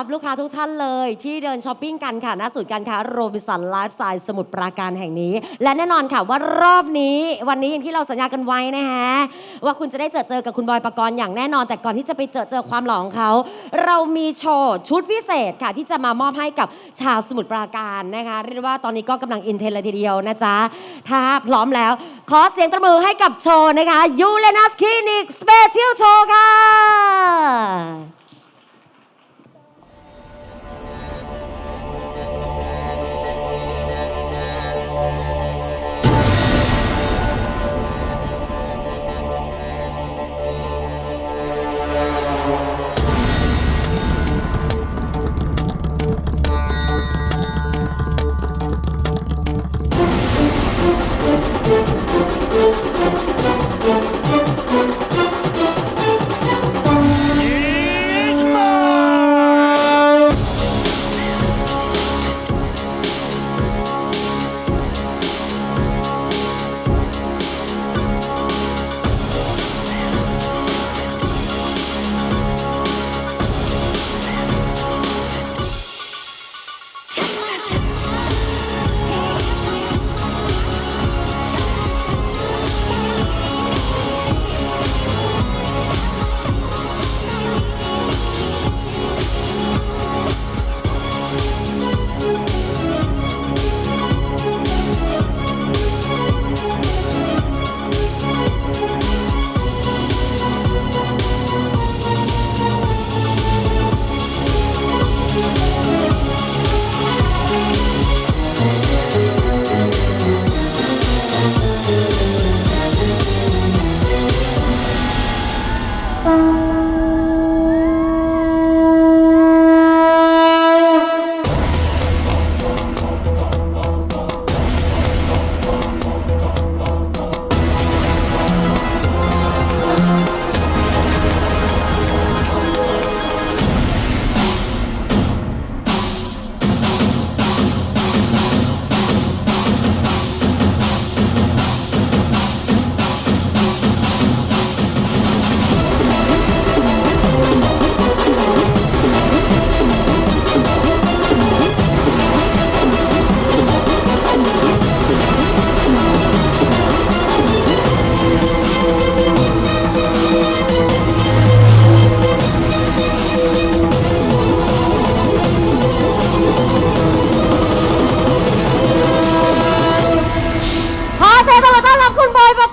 รับลูกค้าทุกท่านเลย ที่เดินช้อปปิ้งกันค่ะณศูนย์การค้าโรบินสันไลฟ์สไตล์สมุทรปราการแห่งนี้ และแน่นอนค่ะว่ารอบนี้ วันนี้อย่างที่เราสัญญากันไว้นะฮะว่าคุณจะได้เจอเจอกับคุณบอยปกรณ์อย่างแน่นอน แต่ก่อนที่จะไปเจอเจอความหล่อของเขา เรามีโชว์ชุดพิเศษค่ะ ที่จะมามอบให้กับชาวสมุทรปราการนะคะเรียกได้ว่าตอนนี้ก็กำลังอินเทรนเลยทีเดียวนะจ๊ะถ้าพร้อมแล้ว ขอเสียงตบมือให้กับโชว์นะคะยูเลนัสคลินิกสเปเชียลโชว์ค่ะ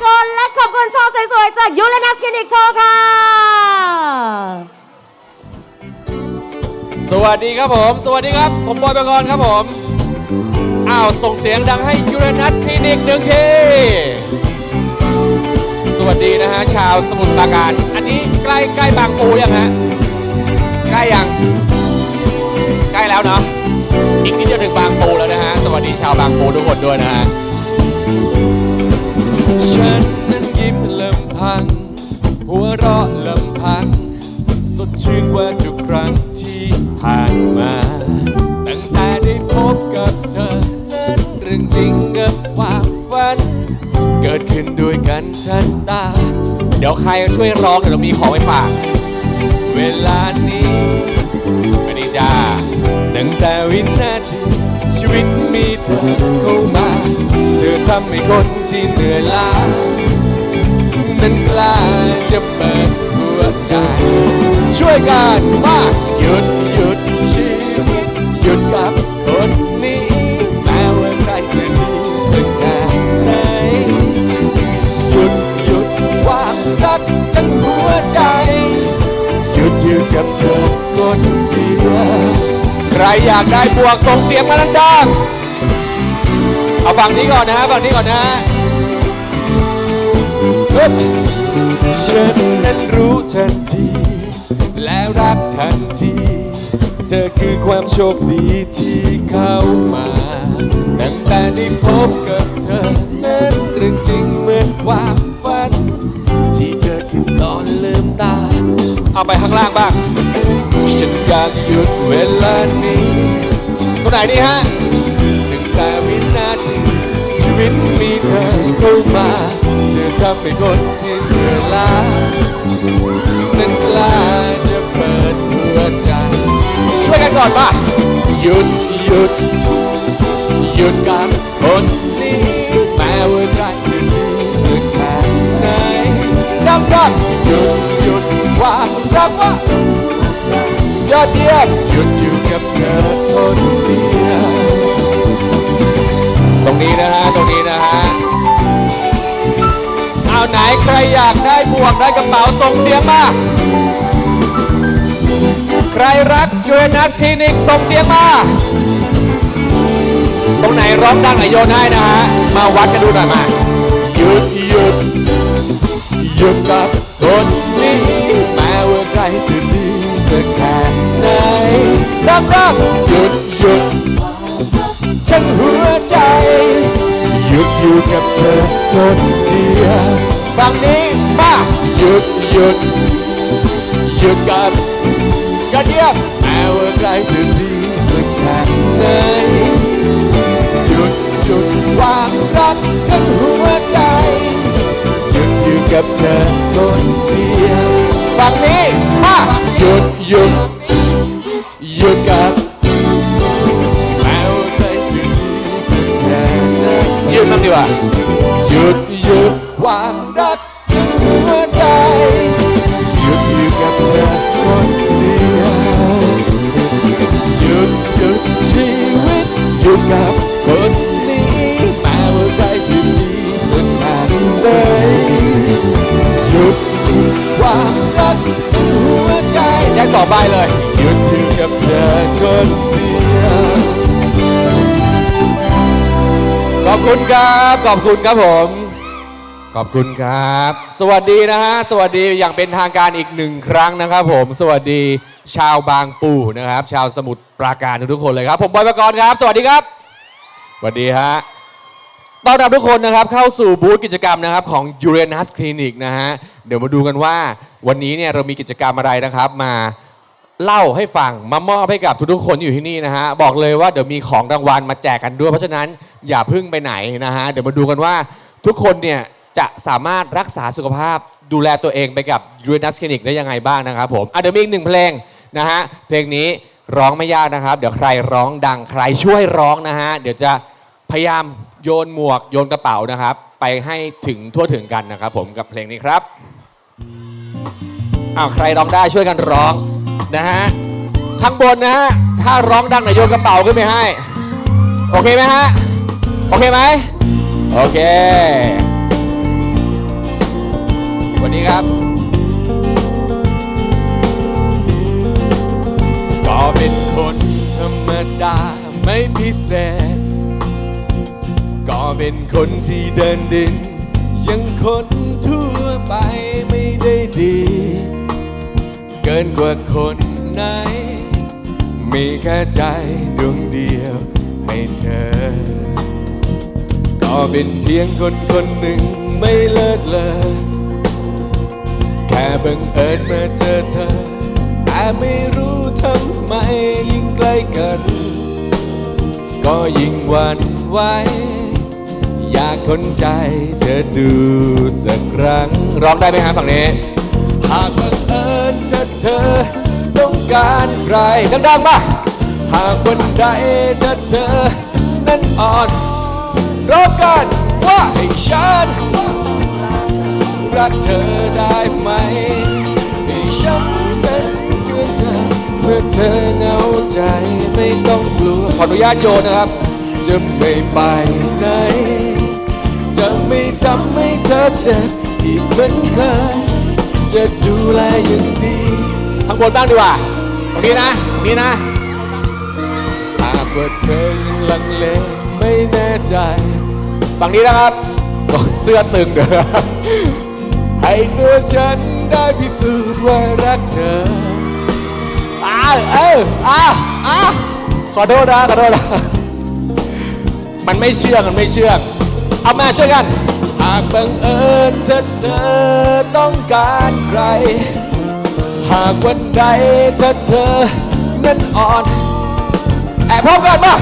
คุณบอยปกรณ์และขอบคุณโชว์สวยๆจากยูเรนัสคลินิกโชว์ค่ะ สวัสดีครับผม สวัสดีครับ ผมบอยปกรณ์ครับผม อ้าว ส่งเสียงดังให้ยูเรนัสคลินิกหนึ่งทีสวัสดีนะฮะ ชาวสมุทรปราการ อันนี้ใกล้ใกล้บางปูยังฮะ ใกล้ยัง ใกล้แล้วเนาะ อีกนิดเดียวถึงบางปูแล้วนะฮะ สวัสดีชาวบางปูทุกคนด้วยนะฮะ ฉันนั้นยิ้มลำพัง หัวเราะลำพัง สดชื่นกว่าทุกครั้งที่ผ่านมา ตั้งแต่ได้พบกับเธอ นั้นเรื่องจริงกับความฝัน เกิดขึ้นด้วยกันทันตา เดี๋ยวใครช่วยร้องเดี๋ยวเรามีของไปฝากเวลานี้ไม่ไดีจ้าตั้งแต่วินาที ชีวิตมีเธอเข้ามา เธอทำให้คนที่เหนื่อยล้านั้นกล้าจะเปิดหัวใจ ช่วยกันมาหยุดหยุดชีวิตหยุดกับคนนี้ แม้ว่าใครจะดีสักแค่ไหนหยุดหยุดความรักทั้งหัวใจ หยุดหยุดกับเธอคนเดียว รอยากได้บวกส่งเสียงมาดังๆเอาฝั่งนี้ก่อนนะฮะฝั่งนี้ก่อนนะฮะฉันนั้นรู้ทันที แล้วรักทันที เธอคือความโชคดีที่เข้ามาตั้งแต่ได้พบกับเธอนั้นเรื่องจริงเหมือนความฝัน ที่เกิดขึ้นตอนลืมตา เอาไปข้างล่างบ้าง ฉันอยากหยุดเวลานี้ตัวไหนดีฮะตั้งแต่วินาทีชีวิตมีเธอเข้ามาเธอทำให้คนที่เหนื่อยล้านั้นกล้าจะเปิดหัวใจก่อนมาหยุดหยุดหยุดกับคนนี้แม้ว่าใครจะดีสักแค่ไหนดังดังหยุดหยุดวางรักว่า ยอดเยี่ยมหยุดอยู่กับเธอคนเดียวตรงนี้นะฮะตรงนี้นะฮะเอาไหนใครอยากได้หมวกได้กระเป๋าส่งเสียงมาใครรักยูเรนัสคลินิกส่งเสียงมาตรงไหนร้องดังไหนโยนให้นะฮะมาวัดกันดูหน่อยมาหยุดหยุดหยุดกับคนนี้แม้ว่าใครจะดีสักแค่ไหน รักรักหยุดหยุดฉันหัวใจ หยุดอยู่กับเธอคนเดียวฝั่งนี้มาหยุดหยุดหยุดกับกระเดียบแม้ว่าใครจะดีสักแค่ไหนหยุดหยุดวางรักฉันหัวใจหยุดอยู่กับเธอคนเดียวฝั่งนี้มาหยุดหยุด หยุดกับแม้วใครจะดีสักแค่ยืนบ้างดีกว่าหยุดหยุดวางรักหัวใจหยุดอยู่กับเธอคนเดียวหยุดหยุดชีวิตอยู่กับคนนี้แม้ว่าใครจะดีสักแค่ไหนหยุดหยุดความรักหัวใจแยกสองใบเลย คนเดียว ขอบคุณครับ ขอบคุณครับผม ขอบคุณครับ สวัสดีนะฮะ สวัสดีอย่างเป็นทางการอีกหนึ่งครั้งนะครับผม สวัสดีชาวบางปูนะครับ ชาวสมุทรปราการทุกๆคนเลยครับ ผมบอยปกรณ์ครับ สวัสดีครับ สวัสดีฮะต้อนรับทุกคนนะครับเข้าสู่บูธกิจกรรมนะครับของ Uranus Clinic นะฮะ เดี๋ยวมาดูกันว่าวันนี้เนี่ยเรามีกิจกรรมอะไรนะครับมา เล่าให้ฟังมามอบให้กับทุกๆคนที่อยู่ที่นี่นะฮะบอกเลยว่าเดี๋ยวมีของรางวัลมาแจกกันด้วย เพราะฉะนั้นอย่าเพึ่งไปไหนนะฮะเดี๋ยวมาดูกันว่าทุกคนเนี่ยจะสามารถรักษาสุขภาพดูแลตัวเองไปกับ Uranus Clinic ได้ยังไงบ้างนะครับผมอะเดี๋ยวมีอีกหนึ่งเพลงนะฮะเพลงนี้ร้องไม่ยากนะครับ เดี๋ยวใครร้องดังใครช่วยร้องนะฮะเดี๋ยวจะพยายามโยนหมวกโยนกระเป๋านะครับ ไปให้ถึงทั่วถึงกันนะครับผมกับเพลงนี้ครับอ้าวใครร้องได้ช่วยกันร้อง นะฮะข้างบนนะฮะถ้าร้องดังหน่อยโยนกระเป๋าขึ้นไปให้ โอเคไหมฮะ โอเคไหมโอเค วันนี้ครับ ก็เป็นคนธรรมดาไม่พิเศษ ก็เป็นคนที่เดินดิน ยังคนทั่วไปไม่ได้ดี เกินกว่าคนไหน มีแค่ใจดวงเดียวให้เธอ ก็เป็นเพียงคนคนหนึ่งไม่เลิศเลอแค่บังเอิญมาเจอเธอ แต่ไม่รู้ทำไมยิ่งใกล้กัน ก็ยิ่งหวั่นไหวอยากคนใจเธอดูสักครั้ง ร้องได้ไหมฮะฝั่งนี้ หากบัง เอิญเธอเธอต้องการใครดังๆมาหากวันใดเธอเธอ นั้นอ่อนร้อกันว่าให้ฉันรักเธอได้ไหมให้ฉันเป็นเพื่อนเธอเมื่อเธอเหงาใจไม่ต้องกลัวขออนุญาตโยนนะครับ จะไม่ไปไหนจะไม่ทำให้เธอเจ็บอีกเหมือนเคย จะดูแลอย่างดีข้างบนบ้างดีกว่าตรงนี้นะตรงนี้นะหากว่าเธอยังลังเลไม่แน่ใจฝั่งนี้นะครับเสื้อตึงเด้อให้ตัวฉันได้พิสูจน์ว่ารักเธออ้าเอออ้าอ้าขอโทษนะขอโทษนะมันไม่เชื่องมันไม่เชื่องเอามาช่วยกันากบังเอิญเธอเธอต้องการใคร หากวันใดเธอเธอนั้นอ่อน แอบพร้อมกันมา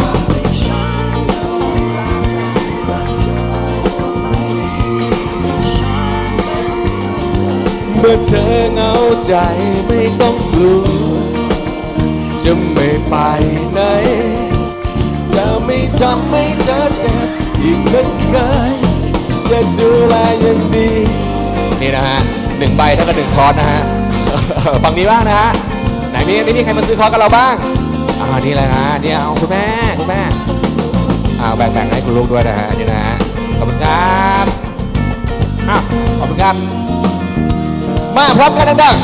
เมื่อเธอเหงาใจไม่ต้องกลัวจจะไม่ไปไหน จะไม่ทำให้เธอเจ็บอีกเหมือนเคย จะดูแลอย่างดี นี่นะฮะหนึ่งใบเท่ากับหนึ่งคอร์สนะฮะฝั่งนี้บ้างนะฮะไหนมีไม่มีใครมาซื้อคอร์สกับเราบ้างอ่านี่เลยนะเนี่ยเอาคุณแม่คุณแม่อ่าแบ่งๆให้คุณลูกด้วยนะฮะนี่นะฮะขอบคุณครับอะขอบคุณครับมาพร้อมกันดัง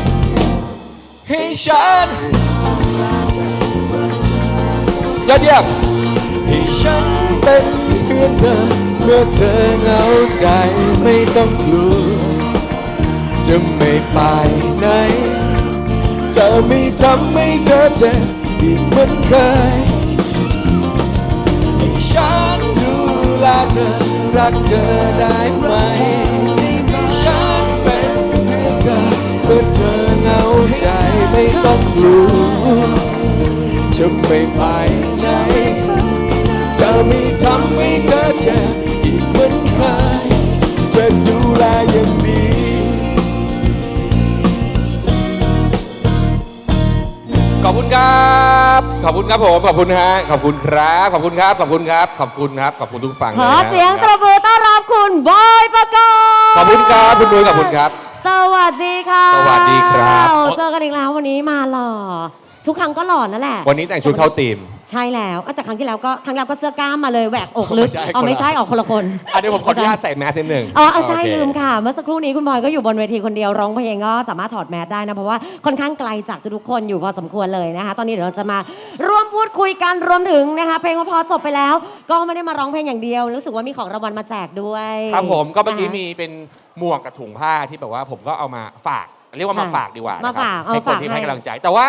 ๆให้ฉันยอดเยี่ยมให้ฉันเป็นเพื่อนเธอ เมื่อเธอเหงาใจไม่ต้องกลัว จะไม่ไปไหน จะไม่ทำให้เธอเจ็บอีกเหมือนเคยให้ฉันดูแลเธอรักเธอได้ไหมฉันเป็นเพื่อนเธอเมื่อเธอเหงาใจไม่ต้องกลัวจะไม่ไปไหนจะไม่ทำ อย่างดีขอบคุณครับ ขอบคุณครับผม ขอบคุณฮะ ขอบคุณครับ ขอบคุณครับ ขอบคุณครับ ขอบคุณครับ ขอบคุณทุกฝั่งขเลอยนะเสียงตบมือต้อนรับคุณบอยประกอบขอบคุณครับ คุณนุ้ยขอบคุณครับ สวัสดีค่ะสวัสดีครับ เจอกันอีกแล้ววันนี้มาหล่อ ทุกครั้งก็หล่อนั่นแหละ วันนี้แต่งชุดเข้าธีม ใช่แล้วอะแต่ครั้งที่แล้วก็ครั้งแล้วก็เสื้อกล้ามมาเลยแหวกอกลึกไม่ใช่อ๋อไม่คนละใช่ออกคนละคน อะเดี๋ยวผมขออนุญาตใส่แมสนิดหนึ่งอ๋อเอาใช่โอเลืมค่ะ เมื่อสักครู่นี้คุณบอยก็อยู่บนเวทีคนเดียวร้องเพลงก็สามารถถอดแมสได้นะ เพราะว่าค่อนข้างไกลจากทุกๆคนอยู่พอสมควรเลยนะคะ ตอนนี้เดี๋ยวเราจะมาร่วมพูดคุยกันรวมถึงนะคะ เพลงพอจบไปแล้ว ก็ไม่ได้มาร้องเพลงอย่างเดียว รู้สึกว่ามีของรางวัลมาแจกด้วยครับผมก็เมื่อกี้นะคะ มีเป็นหมวกกับถุงผ้าที่แบบว่าผมก็เอามาฝาก เรียกว่ามาค่ะฝากดีกว่ามานะครับฝากเอาให้คนฝากที่ให้ ให้กำลังใจ แต่ว่า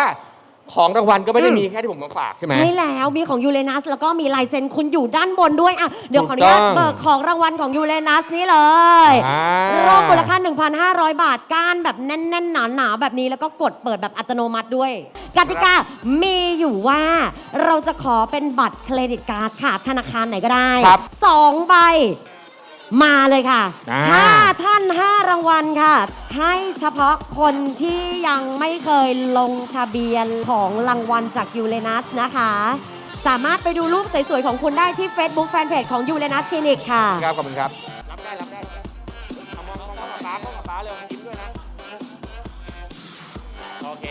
ของรางวัลก็ไม่ได้อืมมีแค่ที่ผมมาฝากใช่ไหม ใช่แล้วมีของยูเรนัสแล้วก็มีลายเซ็นคุณอยู่ด้านบนด้วยอะเดี๋ยวขออนุญาตถูกต้องเบิกของรางวัลของยูเรนัสนี่เลยอ่ารวมมูลค่า 1,500 บาทก้านแบบแน่นๆหนาๆแบบนี้แล้วก็กดเปิดแบบอัตโนมัติด้วย กติกามีอยู่ว่า เราจะขอเป็นบัตรเครดิตการ์ดค่ะธนาคารไหนก็ได้ครับ สองใบ มาเลยค่ะอ่า ห้าท่าน5รางวัลค่ะ ให้เฉพาะคนที่ยังไม่เคยลงทะเบียนของรางวัลจากยูเรนัสนะคะ สามารถไปดูรูปสวยๆของคุณได้ที่ Facebook Fanpage ของยูเรนัสคลินิกค่ะ ครับขอบคุณครับ รับได้ รับได้เอามองมองมองป้ามองป้าเลยยิ้มด้วยนะ โอเค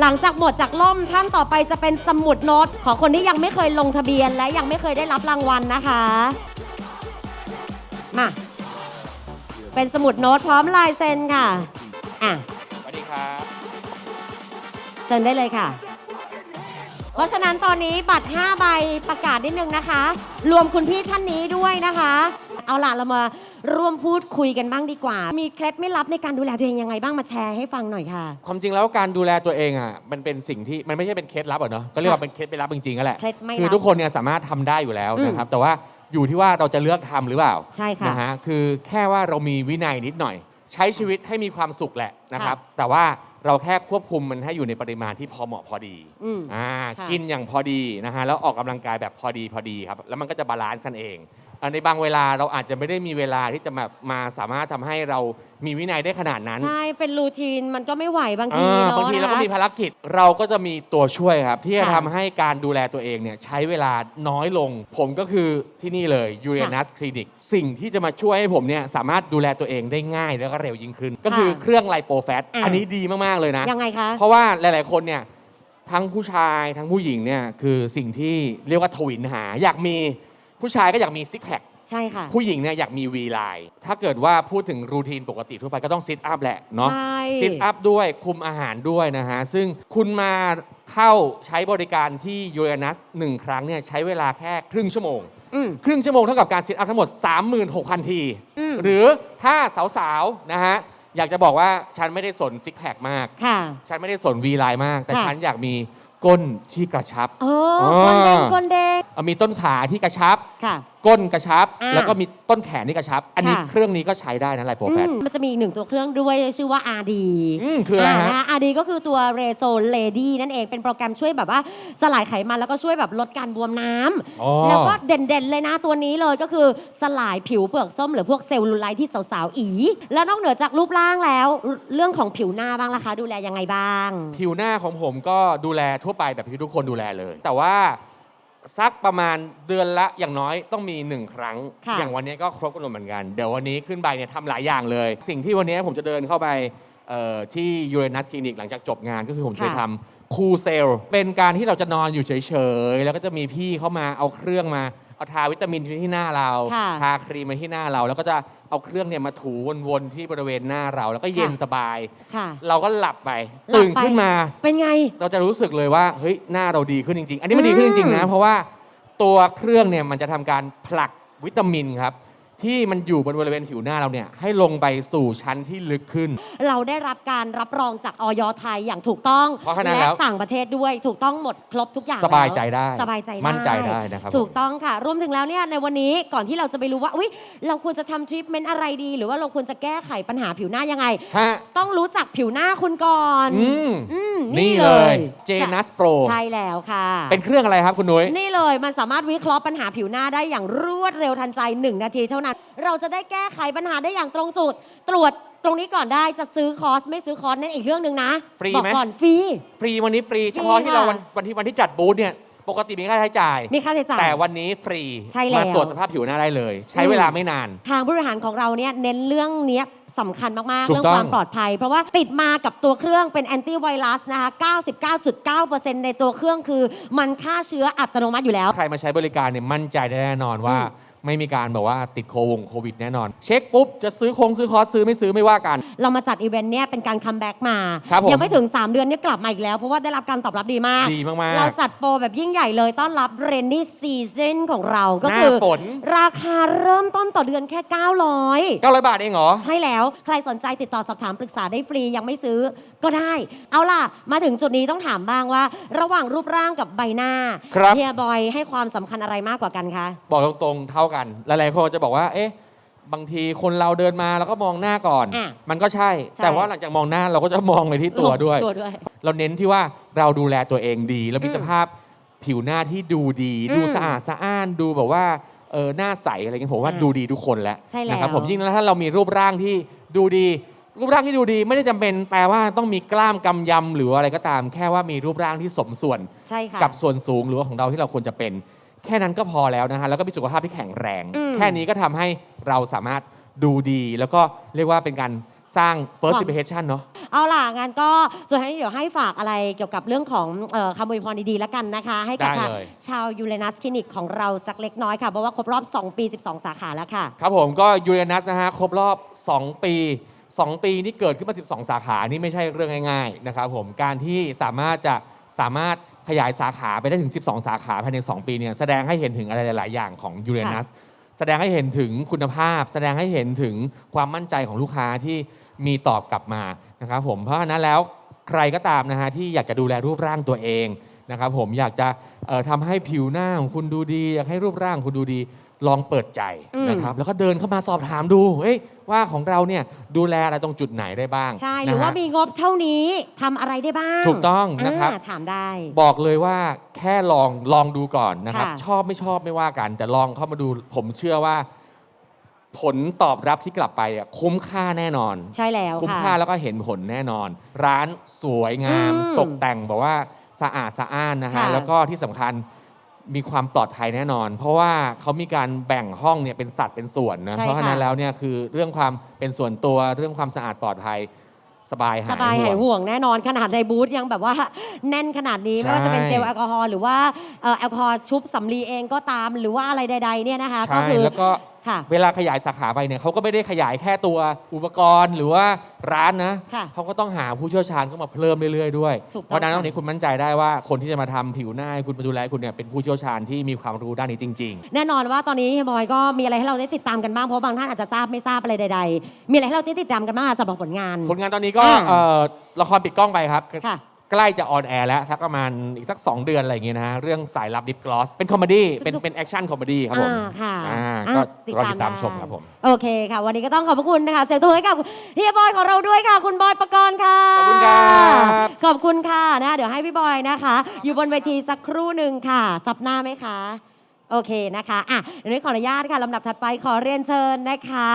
หลังจากหมดจากล่มท่านต่อไปจะเป็นสมุดโน้ตของคนที่ยังไม่เคยลงทะเบียนและยังไม่เคยได้รับรางวัลนะคะ มา เป็นสมุดโน้ตพร้อมลายเซ็นค่ะ อะ สวัสดีครับเชิญได้เลยค่ะ เพราะฉะนั้นตอนนี้บัตร 5 ใบประกาศนิดนึงนะคะ รวมคุณพี่ท่านนี้ด้วยนะคะ เอาล่ะเรามาร่วมพูดคุยกันบ้างดีกว่า มีเคล็ดไม่ลับในการดูแลตัวเองยังไงบ้างมาแชร์ให้ฟังหน่อยค่ะ ความจริงแล้วการดูแลตัวเองอะมันเป็นสิ่งที่มันไม่ใช่เป็นเคล็ดลับอะเนาะก็เรียกว่าเป็นเคล็ดไม่ลับจริงๆก็แหละเคล็ดไม่ลับ คือทุกคนเนี่ยสามารถทำได้อยู่แล้วอืมนะครับ แต่ว่า อยู่ที่ว่าเราจะเลือกทำหรือเปล่าใช่ค่ะนะฮะคือแค่ว่าเรามีวินัยนิดหน่อย ใช้ชีวิตให้มีความสุขแหละนะครับ แต่ว่าเราแค่ควบคุมมันให้อยู่ในปริมาณที่พอเหมาะพอดีอืมอ่าค่ะ กินอย่างพอดีนะฮะแล้วออกกำลังกายแบบพอดีพอดีครับ แล้วมันก็จะบาลานซ์กันเองอ่าในบางเวลาเราอาจจะไม่ได้มีเวลาที่จะมามาสามารถทำให้เรามีวินัยได้ขนาดนั้น ใช่ เป็นรูทีนมันก็ไม่ไหวบางทีอ่าเนาะบางทีเราก็นะคะมีภารกิจเราก็จะมีตัวช่วยครับ ที่จะค่ะทำให้การดูแลตัวเองเนี่ยใช้เวลาน้อยลง ผมก็คือที่นี่เลยยูเรนัสคลินิกสิ่งที่จะมาช่วยให้ผมเนี่ยสามารถดูแลตัวเองได้ง่ายแล้วก็เร็วยิ่งขึ้น ก็คือเครื่องไลโปแฟตอ่า อันนี้ดีมากๆเลยนะ ยังไงคะ เพราะว่าหลาย ๆ คนเนี่ยทั้งผู้ชายทั้งผู้หญิงเนี่ยคือสิ่งที่เรียกว่าทวินหา อยากมี ผู้ชายก็อยากมีซิกแพคใช่ค่ะ ผู้หญิงเนี่ยอยากมี V line ถ้าเกิดว่าพูดถึงรูทีนปกติทั่วไปก็ต้องซิทอัพแหละเนาะใช่ ซิทอัพด้วยคุมอาหารด้วยนะฮะ ซึ่งคุณมาเข้าใช้บริการที่ยูเรนัสหนึ่งครั้งเนี่ยใช้เวลาแค่ครึ่งชั่วโมง อืม ครึ่งชั่วโมงเท่ากับการซิทอัพทั้งหมด 36,000 ที อืม หรือถ้าสาวๆนะฮะ อยากจะบอกว่าฉันไม่ได้สนซิกแพคมาก ค่ะ ฉันไม่ได้สน V line มาก แต่ค่ะ ฉันอยากมี ก้นที่กระชับ เอออ่าคนเด้งคนเด้งเอามีต้นขาที่กระชับ ค่ะ ก้นกระชับ อ่าแล้วก็มีต้นแขนนี่กระชับ อันนี้ค่ะ เครื่องนี้ก็ใช้ได้นะไลโปแฟตอืมมันจะมีอีกหนึ่งตัวเครื่องด้วยชื่อว่า RD อืมคืออะไรฮะา RD ก็คือตัว r e s o Lady นั่นเองเป็นโปรแกรมช่วยแบบว่าสลายไขมันแล้วก็ช่วยแบบลดการบวมน้ำอ๋อ แล้วก็เด่นๆเลยนะตัวนี้เลยก็คือสลายผิวเปลือกส้มหรือพวกเซลลูไลท์ที่สาวๆ อี แล้วนอกเหนือจากรูปร่างแล้ว เรื่องของผิวหน้าบ้างล่ะคะ ดูแลยังไงบ้าง ผิวหน้าของผมก็ดูแลทั่วไปแบบที่ทุกคนดูแลเลย แต่ว่าสักประมาณเดือนละอย่างน้อยต้องมีหนึ่งครั้ง ค่ะ อย่างวันนี้ก็ครบกำหนดเหมือนกัน เดี๋ยววันนี้ขึ้นไปเนี่ยทำหลายอย่างเลย สิ่งที่วันนี้ผมจะเดินเข้าไปเอ่อที่ยูเรนัสคลินิกหลังจากจบงานก็คือผมจะไปค่ะทำคูเซล เป็นการที่เราจะนอนอยู่เฉยๆ แล้วก็จะมีพี่เข้ามาเอาเครื่องมา เอาทาวิตามินที่หน้าเรา ค่ะทาครีมมาที่หน้าเรา แล้วก็จะเอาเครื่องเนี่ยมาถูวนๆที่บริเวณหน้าเรา แล้วก็เย็นค่ะ สบาย ค่ะเราก็หลับไปหลับไปตื่นขึ้นมา เป็นไง เราจะรู้สึกเลยว่าเฮ้ยหน้าเราดีขึ้นจริง ๆ อันนี้มันดีขึ้นจริง ๆ นะ เพราะว่าตัวเครื่องเนี่ยมันจะทำการผลักวิตามินครับ ที่มันอยู่บนบริเวณผิวหน้าเราเนี่ยให้ลงไปสู่ชั้นที่ลึกขึ้น เราได้รับการรับรองจากออยไทยอย่างถูกต้องเพราะฉะนั้นและแล้วต่างประเทศด้วยถูกต้องหมดครบทุกอย่างสบายใจแล้วได้สบายใจได้มั่นใจได้นะครับถูกผมต้องค่ะ รวมถึงแล้วเนี่ยในวันนี้ก่อนที่เราจะไปรู้ว่าอุ๊ยเราควรจะทำทรีทเมนต์อะไรดี หรือว่าเราควรจะแก้ไขปัญหาผิวหน้ายังไง ฮะ ต้องรู้จักผิวหน้าคุณก่อนอืมอืมนี่นี่เลเลยยเจนัสโปรใช่แล้วค่ะ เป็นเครื่องอะไรครับคุณนุ้ย นี่เลยมันสามารถวิเคราะห์ปัญหาผิวหน้าได้อย่างรวดเร็วทันใจ 1 นาทีเท่านั้นเราจะได้แก้ไขปัญหาได้อย่างตรงจุด ตรวจตรงนี้ก่อนได้จะซื้อคอร์สไม่ซื้อคอร์สนั่นอีกเรื่องหนึ่งนะฟรีบอกไหมก่อนฟรี ฟรีวันนี้ฟรีเฉพาะที่เราค่ะ วันวันที่วันที่จัดบูธเนี่ยปกติมีค่าใช้จ่าย มีค่าใช้จ่าย แต่วันนี้ฟรีใช่แล้ว มาตรวจสภาพผิวหน้าได้เลย ใช้เวลาไม่นาน ทางบริหารของเราเนี่ยเน้นเรื่องเนี้ยสำคัญมาก ๆ ถูกเรื่องต้องความปลอดภัย เพราะว่าติดมากับตัวเครื่องเป็นแอนตี้ไวรัสนะคะ 99.9%ในตัวเครื่องคือมันฆ่าเชื้ออัตโนมัติอยู่แล้ว ใครมาใช้บริการเนี่ยมั่นใจได้แน่นอนว่า ไม่มีการแบบว่าติดโควงโควิดแน่นอน เช็คปุ๊บ จะซื้อคงซื้อคอร์สซื้อไม่ซื้อไม่ว่ากัน เรามาจัดอีเวนต์เนี่ยเป็นการคัมแบ็กมา ครับผมยังไม่ถึง 3 เดือนเนี่ยกลับมาอีกแล้ว เพราะว่าได้รับการตอบรับดีมาก ดีมากๆเราจัดโปรแบบยิ่งใหญ่เลยต้อนรับเรนนี่ซีซันของเราก็หน้าคือฝน ราคาเริ่มต้นต่อเดือนแค่ 900 900 บาทเองเหรอ ใช่แล้วใครสนใจติดต่อสอบถามปรึกษาได้ฟรียังไม่ซื้อก็ได้ เอาล่ะ มาถึงจุดนี้ต้องถามบ้างว่า ระหว่างรูปร่างกับใบหน้าครับ เฮียบอยให้ความสำคัญอะไรมากกว่ากันคะ บอกตรงๆ เท่ากัน หลายๆคนจะบอกว่า เอ๊ะ บางทีคนเราเดินมาแล้วก็มองหน้าก่อน อะมันก็ใช่ ใช่ แต่ว่าหลังจากมองหน้าเราก็จะมองไปที่ตัวด้วย ตัวด้วย เราเน้นที่ว่าเราดูแลตัวเองดี แล้วมีอืมสภาพผิวหน้าที่ดูดี อืมดูสะอาดสะอ้านดูแบบว่าเออหน้าใสอะไรเงี้ยผมว่าอ่าดูดีทุกคนแล้วใช่แล้วนะครับผมยิ่งถ้าเรามีรูปร่างที่ดูดี รูปร่างที่ดูดีไม่ได้จำเป็นแปลว่าต้องมีกล้ามกำยำหรืออะไรก็ตาม แค่ว่ามีรูปร่างที่สมส่วน ใช่ค่ะ กับส่วนสูงหรือว่าของเราที่เราควรจะเป็น แค่นั้นก็พอแล้วนะฮะแล้วก็มีสุขภาพที่แข็งแรง อืม แค่นี้ก็ทำให้เราสามารถดูดี แล้วก็เรียกว่าเป็นการสร้าง first impression เนาะ เอาล่ะงั้นก็สุดท้ายนี้เดี๋ยวให้ฝากอะไรเกี่ยวกับเรื่องของเออคำอวยพรดีๆแล้วกันนะคะ ให้กับได้ทางเลย ชาวยูเรนัสคลินิกของเราสักเล็กน้อยค่ะ เพราะว่าครบรอบ 2 ปี 12 สาขาแล้วค่ะ ครับผมก็ยูเรนัสนะฮะครบรอบ 2 ปี 2 ปีนี่เกิดขึ้นมา 12 สาขานี่ไม่ใช่เรื่องง่าย ๆ นะครับผมการที่สามารถจะสามารถ ขยายสาขาไปได้ถึง 12 สาขาภายใน 2 ปีเนี่ยแสดงให้เห็นถึงอะไรหลาย ๆ อย่างของยูเรนัสแสดงให้เห็นถึงคุณภาพ แสดงให้เห็นถึงความมั่นใจของลูกค้าที่มีตอบกลับมานะครับผมเพราะฉะนั้นแล้วใครก็ตามนะฮะที่อยากจะดูแลรูปร่างตัวเองนะครับผมอยากจะเอ่อทำให้ผิวหน้าของคุณดูดี อยากให้รูปร่างคุณดูดี ลองเปิดใจอืมนะครับแล้วก็เดินเข้ามาสอบถามดูเฮ้ยว่าของเราเนี่ยดูแลอะไรตรงจุดไหนได้บ้างใช่หรือนะฮะว่ามีงบเท่านี้ทำอะไรได้บ้าง ถูกต้องนะครับาถามได้ บอกเลยว่าแค่ลองลองดูก่อนนะครับค่ะชอบไม่ชอบไม่ว่ากัน แต่ลองเข้ามาดูผมเชื่อว่า ผลตอบรับที่กลับไปอะคุ้มค่าแน่นอน ใช่แล้วคุ้มค่ะค่าแล้วก็เห็นผลแน่นอน ร้านสวยงามอืมตกแต่งแบบว่าสะอาดสะอ้านนะฮะค่ะแล้วก็ที่สำคัญ มีความปลอดภัยแน่นอน เพราะว่าเขามีการแบ่งห้องเนี่ยเป็นสัดเป็นส่วนนะใช่เพราะฉะนั้นค่ะ แล้วเนี่ยคือเรื่องความเป็นส่วนตัวเรื่องความสะอาดปลอดภัยสบายหายสบายหายห่วง ห่วงแน่นอนขนาดในบูธยังแบบว่าแน่นขนาดนี้ใช่ไม่ว่าจะเป็นเจลแอลกอฮอล์หรือว่าเอ่อแอลกอฮอล์ชุบสำลีเองก็ตามหรือว่าอะไรใดๆเนี่ยนะคะ ก็ใช่คือ แล้วก็ ค่ะเวลาขยายสาขาไปเนี่ยเขาก็ไม่ได้ขยายแค่ตัวอุปกรณ์หรือว่าร้านนะค่ะเขาก็ต้องหาผู้เชี่ยวชาญเข้ามาเพิ่มเรื่อยๆด้วย ถูกต้องเพราะฉะนั้นตค่ะรงนี้คุณมั่นใจได้ว่าคนที่จะมาทำผิวหน้าให้คุณมาดูแลคุณเนี่ยเป็นผู้เชี่ยวชาญที่มีความรู้ด้านนี้จริง แน่นอนว่าตอนนี้เฮียบอยก็มีอะไรให้เราได้ติดตามกันบ้างเพราะบางท่านอาจจะทราบไม่ทราบอะไรใด ๆ มีอะไรให้เราได้ติดตามกันบ้างสำหรับผลงาน ๆ ผลงานตอนนี้ก็อ่า เอ่อละครปิดกล้องไปครับ ค่ะ ใกล้จะออนแอร์แล้วสักประมาณอีกสัก 2 เดือนอะไรอย่างเงี้ยนะฮะเรื่องสายลับดิฟกลอสเป็นคอมเมดี้เป็นเป็นแอคชั่นคอมเมดี้ครับผมอ่าค่ะอ่าอะก็รอติดตามได้ชมครับผม โอเคค่ะ วันนี้ก็ต้องขอบพระคุณนะคะ เสียงตัวให้กับเฮียบอยของเราด้วยค่ะ คุณบอยประกรณ์ค่ะ ขอบคุณครับ ขอบคุณค่ะนะเดี๋ยวให้พี่บอยนะคะ อยู่บนเวทีสักครู่หนึ่งค่ะซับหน้าไหมคะ โอเคนะคะอะเดี๋ยวนี้ขออนุญาตค่ะลำดับถัดไปขอเรียนเชิญนะคะ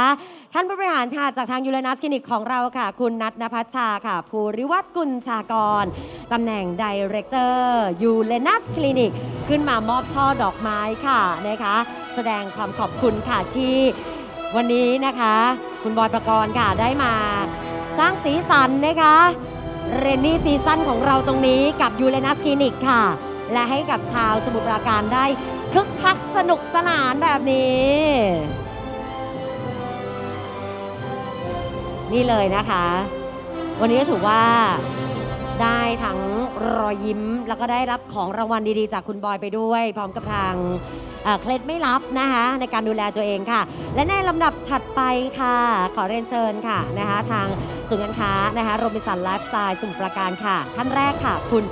ท่านผู้บริหารค่ะจากทางยูเรนัสคลินิกของเราค่ะ คุณนัทนภัชชาค่ะ ภูริวัฒน์กุลชากรตำแหน่งดีเรคเตอร์ยูเรนัสคลินิก ขึ้นมามอบช่อดอกไม้ค่ะนะคะ แสดงความขอบคุณค่ะที่วันนี้นะคะ คุณบอยประกรณ์ค่ะได้มา สร้างสีสันนะคะเรนนี่ซีซั่นของเราตรงนี้กับยูเรนัสคลินิกค่ะ และให้กับชาวสมุทรปราการได้ คึกคักสนุกสนานแบบนี้ นี่เลยนะคะ วันนี้ก็ถือว่าได้ทั้งรอยยิ้มแล้วก็ได้รับของรางวัลดีๆ จากคุณบอยไปด้วย พร้อมกับทางเคล็ดไม่ลับนะคะในการดูแลตัวเองค่ะ และในลำดับถัดไปค่ะ ขอเรียนเชิญค่ะนะคะ ทางศูนย์การค้านะคะโรบินสันไลฟ์สไตล์สมุทรปราการค่ะ ท่านแรกค่ะ คุณ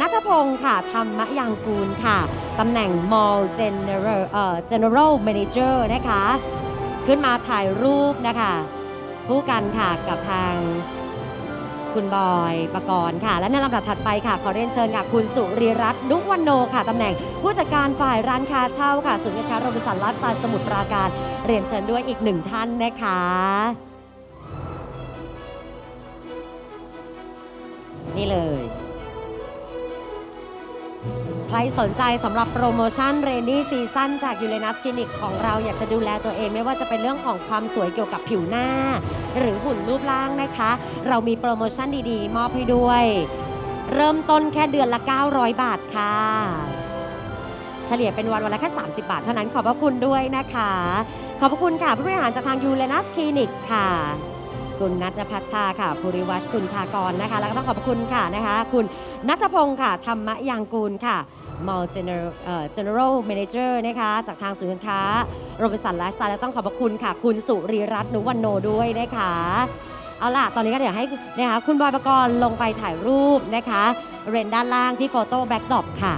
นัทพงศ์ค่ะธรรมยังกูลค่ะตำแหน่ง Mall General เอ่อ General Manager นะคะ ขึ้นมาถ่ายรูปนะคะคู่กันค่ะกับทางคุณบอยประกรณ์ค่ะ และในลำดับถัดไปค่ะ ขอเรียนเชิญค่ะคุณสุริรัตน์นุวันโนค่ะตำแหน่ง ผู้จัดการฝ่ายร้านค้าเช่าค่ะศูนย์การค้าโรบินสันไลฟ์สไตล์สมุทรปราการ เรียนเชิญด้วยอีกหนึ่งท่านนะคะนี่เลย ใครสนใจสำหรับโปรโมชั่นเรนนี่ซีซั่นจากยูเรนัสคลินิกของเราอยากจะดูแลตัวเองไม่ว่าจะเป็นเรื่องของความสวยเกี่ยวกับผิวหน้า หรือหุ่นรูปร่างนะคะ เรามีโปรโมชั่นดีๆ มอบให้ด้วย เริ่มต้นแค่เดือนละ 900 บาทค่ะ เฉลี่ยเป็นวันวันละแค่ 30 บาทเท่านั้นขอบพระคุณด้วยนะคะ ขอบพระคุณค่ะผู้บริหารจากทางยูเรนัสคลินิกค่ะ คุณนัทพัชชาค่ะภูริวัฒน์กุลชากรนะคะ แล้วก็ต้องขอบคุณค่ะนะคะ คุณนัทพงศ์ค่ะ ธรรมยางกูลค่ะ Mall General เอ่อ General Manager นะคะจากทางศูนย์การค้าโรบินสันไลฟ์สไตล์และต้องขอบพระคุณค่ะ คุณสุริรัตน์นุวันโนด้วยนะคะเอาล่ะ ตอนนี้ก็เดี๋ยวให้นะคะคุณบอยประกรณ์ลงไปถ่ายรูปนะคะเรนด้านล่างที่โฟโต้แบ็กดรอปค่ะ